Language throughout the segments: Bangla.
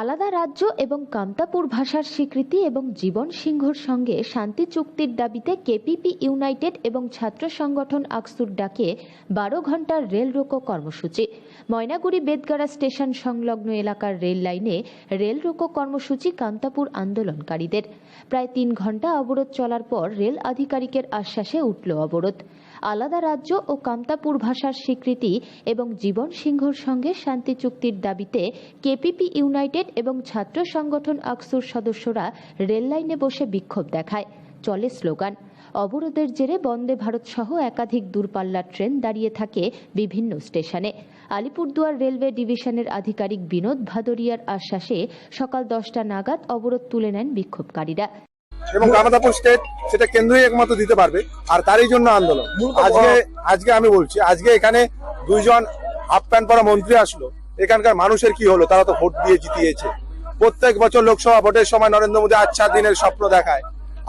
আলাদা রাজ্য এবং কামতাপুর ভাষার স্বীকৃতি এবং জীবন সিংহর সঙ্গে শান্তি চুক্তির দাবিতে কেপিপি ইউনাইটেড এবং ছাত্র সংগঠন আকসুর ডাকে বারো ঘণ্টার রেল রোকো কর্মসূচি। ময়নাগুড়ি বেদগাড়া স্টেশন সংলগ্ন এলাকার রেল লাইনে রেল রোকো কর্মসূচি কামতাপুর আন্দোলনকারীদের। প্রায় তিন ঘণ্টা অবরোধ চলার পর রেল আধিকারিকের আশ্বাসে উঠল অবরোধ। আলাদা রাজ্য ও কামতাপুর ভাষার স্বীকৃতি এবং জীবন সিংহর সঙ্গে শান্তি চুক্তির দাবিতে কেপিপি ইউনাইটেড এবং ছাত্র সংগঠন আকসুর সদস্যরা রেল লাইনে বসে বিক্ষোভ দেখায়। চলে স্লোগান, অবরোধের জেরে বন্দে ভারত সহ একাধিক দূরপাল্লার ট্রেন দাঁড়িয়ে থাকে বিভিন্ন স্টেশনে। আলিপুরদুয়ার রেলওয়ে ডিভিশনের আধিকারিক বিনোদ ভাদরিয়ার আশ্বাসে সকাল দশটা নাগাদ অবরোধ তুলে নেন বিক্ষোভকারীরা। এবং কামাতাপুর স্টেট সেটা কেন্দ্রই একমাত্র দিতে পারবে আর তারই জন্য আন্দোলন। আজকে আজকে আমি বলছি আজকে এখানে দুইজন হাফ প্যান্ট পরা মন্ত্রী আসলো এখানকার মানুষের কি হলো? তারা তো ভোট দিয়ে জিতিয়েছে। প্রত্যেক বছর লোকসভা ভোটের সময় নরেন্দ্র মোদী আচ্ছা দিনের স্বপ্ন দেখায়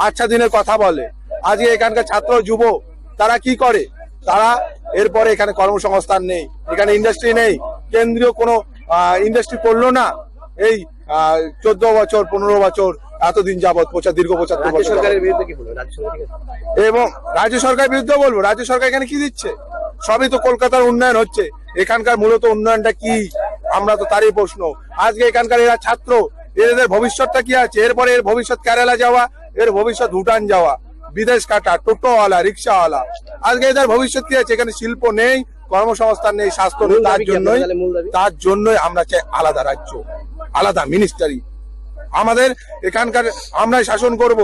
আচ্ছা দিনের কথা বলে। আজকে এখানকার ছাত্র যুব তারা কি করে? তারা এরপরে এখানে কর্মসংস্থান নেই এখানে ইন্ডাস্ট্রি নেই কেন্দ্রীয় কোনো ইন্ডাস্ট্রি করল না। এই চোদ্দ বছর পনেরো বছর এতদিন যাবত পঁচা দীর্ঘ সরকার এবং রাজ্য সরকারের বিরুদ্ধে বলব? রাজ্য সরকার এখানে কি দিচ্ছে? সবই তো কলকাতার উন্নয়ন হচ্ছে। এখানকার মূলত উন্নয়নটা কি? আমরা তো তারই প্রশ্ন। আজকে এখানকার এরা ছাত্র এদের ভবিষ্যৎটা কি আছে? এরপরে এর ভবিষ্যৎ কেরালা যাওয়া এর ভবিষ্যৎ ভুটান যাওয়া। বিদেশ কাটা টোটোওয়ালা রিক্সাওয়ালা। আজকে এদের ভবিষ্যৎ কি আছে? এখানে শিল্প নেই কর্মসংস্থান নেই স্বাস্থ্য নেই তার জন্যই? তার জন্যই আমরা চাই আলাদা রাজ্য আলাদা মিনিস্টারি আমাদের এখানকার আমরাই শাসন করব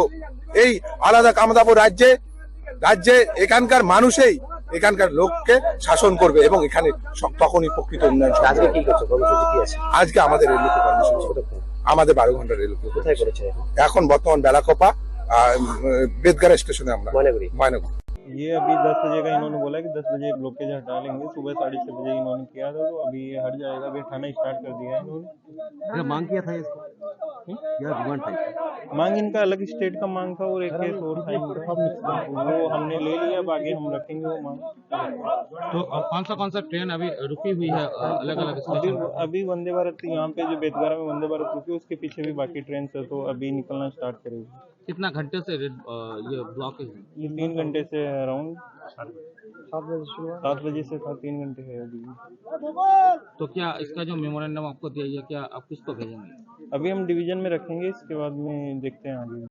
এই আলাদা কামদাপুর রাজ্যে রাজ্যে এখানকার মানুষই এখানকার লোককে শাসন করবে এবং এখানে সব- তখনই প্রকৃত উন্নয়ন সম্ভব। আজকে কি করছো কর্মসূচি কি আছে আজকে আমাদের রেল কর্মসূচি কতক্ষণ? আমাদের বারো ঘন্টা রেল কোথায় করেছে এখন? এখন বর্তমান বেলাকোপা আর বেদগাড়া স্টেশনে আমরা ময়নাগুড়ি ময়নাগুড়ি ये अभी दस बजे का इन्होंने बोला कि दस बजे ब्लॉकेज हटा लेंगे सुबह साढ़े छः बजे इन्होंने किया था तो अभी ये हट जाएगा अभी हटाना स्टार्ट कर दिया है इन्होंने क्या मांग किया था इसको इसका? मांग इनका अलग स्टेट का मांग था और एक केस और था वो हमने ले लिया बाकी हम रखेंगे वो मांग। तो कौन सा कौन सा ट्रेन अभी रुकी हुई है अलग अलग अभी अभी वंदे भारत यहाँ पे जो बेतगारा में वंदे भारत रुकी उसके पीछे भी बाकी ट्रेन है तो अभी निकलना स्टार्ट करेगी। कितना घंटे से ये ब्लॉक है? ये तीन घंटे से अराउंड सात बजे से था तीन घंटे है अभी। तो क्या इसका जो मेमोरेंडम आपको दिया गया क्या आप किसको भेजेंगे? अभी हम डिवीज़न में रखेंगे इसके बाद में देखते हैं आगे।